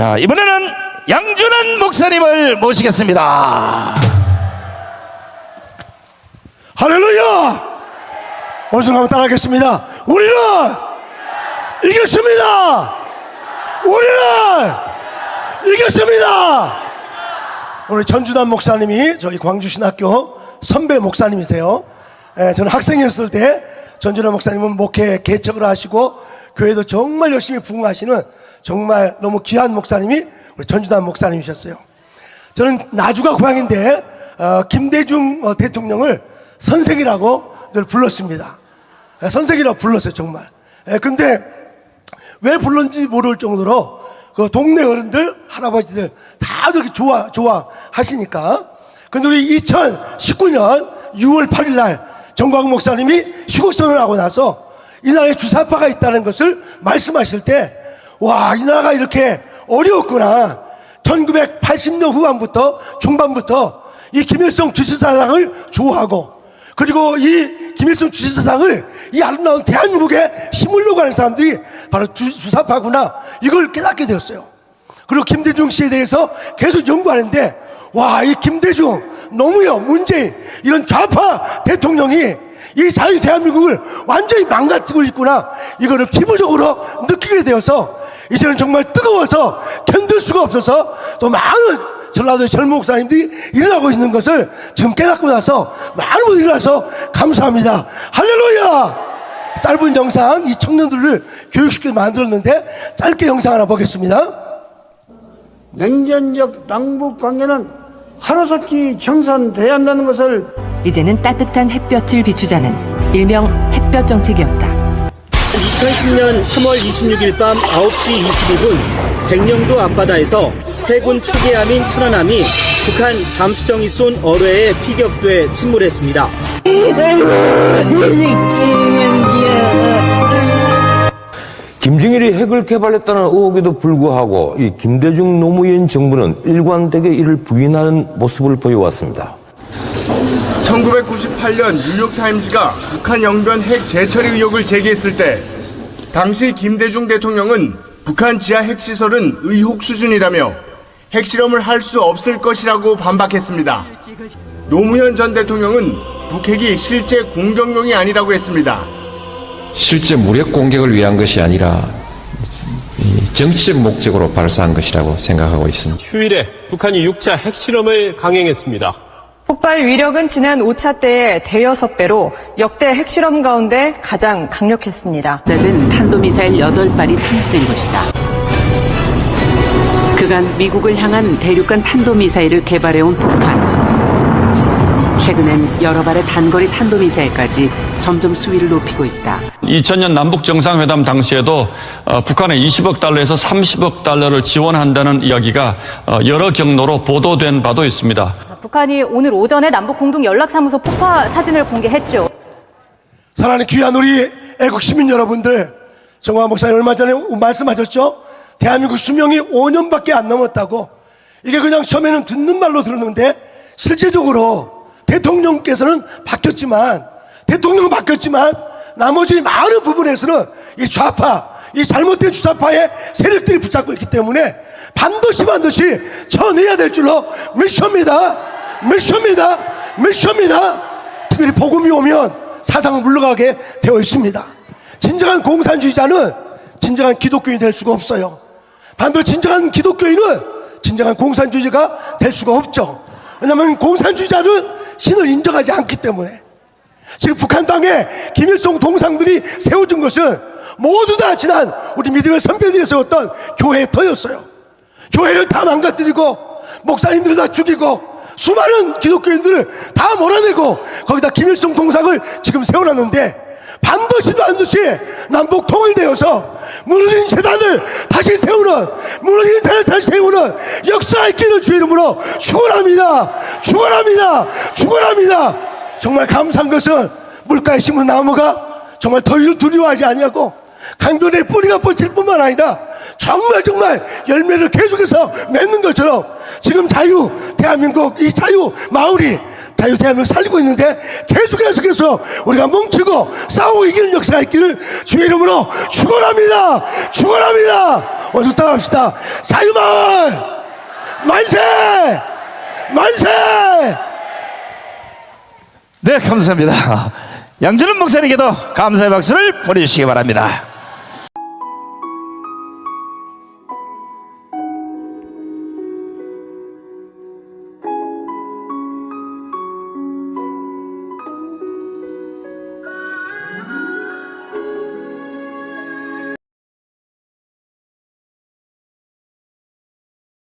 자, 이번에는 양준환 목사님을 모시겠습니다. 할렐루야! 오늘 한번 따라하겠습니다. 우리는 이겼습니다! 우리는 이겼습니다! 오늘 전주남 목사님이 저희 광주신학교 선배 목사님이세요. 예, 저는 학생이었을 때 전주남 목사님은 목회 개척을 하시고 교회도 정말 열심히 부흥하시는 정말 너무 귀한 목사님이 우리 전주남 목사님이셨어요. 저는 나주가 고향인데 어, 김대중 어, 대통령을 선생이라고 늘 불렀습니다. 예, 선생이라고 불렀어요 정말. 예, 근데 왜 불렀는지 모를 정도로 그 동네 어른들 할아버지들 다 그렇게 좋아 좋아 하시니까. 근데 우리 2019년 6월 8일 날 정광 목사님이 휴국선을 하고 나서 이 나라에 주사파가 있다는 것을 말씀하실 때 와 이 나라가 이렇게 어려웠구나. 1980년 후반부터 중반부터 이 김일성 주지사상을 좋아하고 그리고 이 김일성 주지사상을 이 아름다운 대한민국에 심으려고 하는 사람들이 바로 주, 주사파구나 이걸 깨닫게 되었어요. 그리고 김대중 씨에 대해서 계속 연구하는데 와 이 김대중 너무요 문재인 이런 좌파 대통령이 이 자유 대한민국을 완전히 망가뜨리고 있구나. 이거를 피부적으로 느끼게 되어서 이제는 정말 뜨거워서 견딜 수가 없어서 또 많은 전라도의 젊은 목사님들이 일어나고 있는 것을 지금 깨닫고 나서 많은 분들이 일어나서 감사합니다. 할렐루야! 짧은 영상 이 청년들을 교육시켜 만들었는데 짧게 영상 하나 보겠습니다. 냉전적 남북 관계는 하루속히 정산돼야 한다는 것을 이제는 따뜻한 햇볕을 비추자는 일명 햇볕 정책이었다. 2010년 3월 26일 밤 9시 22분 백령도 앞바다에서 해군 초계함인 천안함이 북한 잠수정이 쏜 어뢰에 피격돼 침몰했습니다. 김정일이 핵을 개발했다는 의혹에도 불구하고 이 김대중 노무현 정부는 일관되게 이를 부인하는 모습을 보여왔습니다. 1998년 뉴욕타임즈가 북한 영변 핵 재처리 의혹을 제기했을 때 당시 김대중 대통령은 북한 지하 핵시설은 의혹 수준이라며 핵실험을 할 수 없을 것이라고 반박했습니다. 노무현 전 대통령은 북핵이 실제 공격용이 아니라고 했습니다. 실제 무력 공격을 위한 것이 아니라 이 정치적 목적으로 발사한 것이라고 생각하고 있습니다. 휴일에 북한이 6차 핵실험을 강행했습니다. 폭발 위력은 지난 5차 때의 대여섯 배로 역대 핵실험 가운데 가장 강력했습니다. 짜든 탄도미사일 8발이 탐지된 것이다. 그간 미국을 향한 대륙간 탄도미사일을 개발해온 북한. 최근엔 여러 발의 단거리 탄도미사일까지 점점 수위를 높이고 있다. 2000년 남북 정상회담 당시에도 어, 북한에 20억 달러에서 30억 달러를 지원한다는 이야기가 어, 여러 경로로 보도된 바도 있습니다. 북한이 오늘 오전에 남북 공동 연락사무소 폭파 사진을 공개했죠. 사랑하는 귀한 우리 애국 시민 여러분들 정광 목사님 얼마 전에 말씀하셨죠? 대한민국 수명이 5년밖에 안 남았다고. 이게 그냥 처음에는 듣는 말로 들었는데 실제적으로 대통령께서는 바뀌었지만 대통령은 바뀌었지만 나머지 많은 부분에서는 이 좌파 이 잘못된 주사파의 세력들이 붙잡고 있기 때문에 반드시 반드시 쳐내야 될 줄로 믿습니다 믿습니다. 믿습니다. 특별히 복음이 오면 사상은 물러가게 되어 있습니다. 진정한 공산주의자는 진정한 기독교인이 될 수가 없어요. 반대로 진정한 기독교인은 진정한 공산주의자가 될 수가 없죠. 왜냐하면 공산주의자는 신을 인정하지 않기 때문에. 지금 북한 땅에 김일성 동상들이 세워준 것은 모두 다 지난 우리 믿음의 선배들이 세웠던 교회의 터였어요. 교회를 다 망가뜨리고 목사님들을 다 죽이고 수많은 기독교인들을 다 몰아내고 거기다 김일성 동상을 지금 세워놨는데 반드시 반드시 남북 통일되어서 무너진 재단을 다시 세우는 무너진 재단을 다시 세우는 역사의 길을 주의 이름으로 축원합니다. 축원합니다. 축원합니다. 정말 감사한 것은 물가에 심은 나무가 정말 더위를 두려워하지 아니하고 강변에 뿌리가 뻗칠 뿐만 아니라 정말 정말 열매를 계속해서 맺는 것처럼 지금 자유 대한민국 이 자유 마을이 자유 대한민국 살리고 있는데 계속 계속해서 우리가 뭉치고 싸우고 이기는 역사가 있기를 주의 이름으로 축원합니다. 축원합니다. 어서 따라합시다. 자유 마을 만세! 만세! 네, 감사합니다. 양준은 목사님께도 감사의 박수를 보내주시기 바랍니다.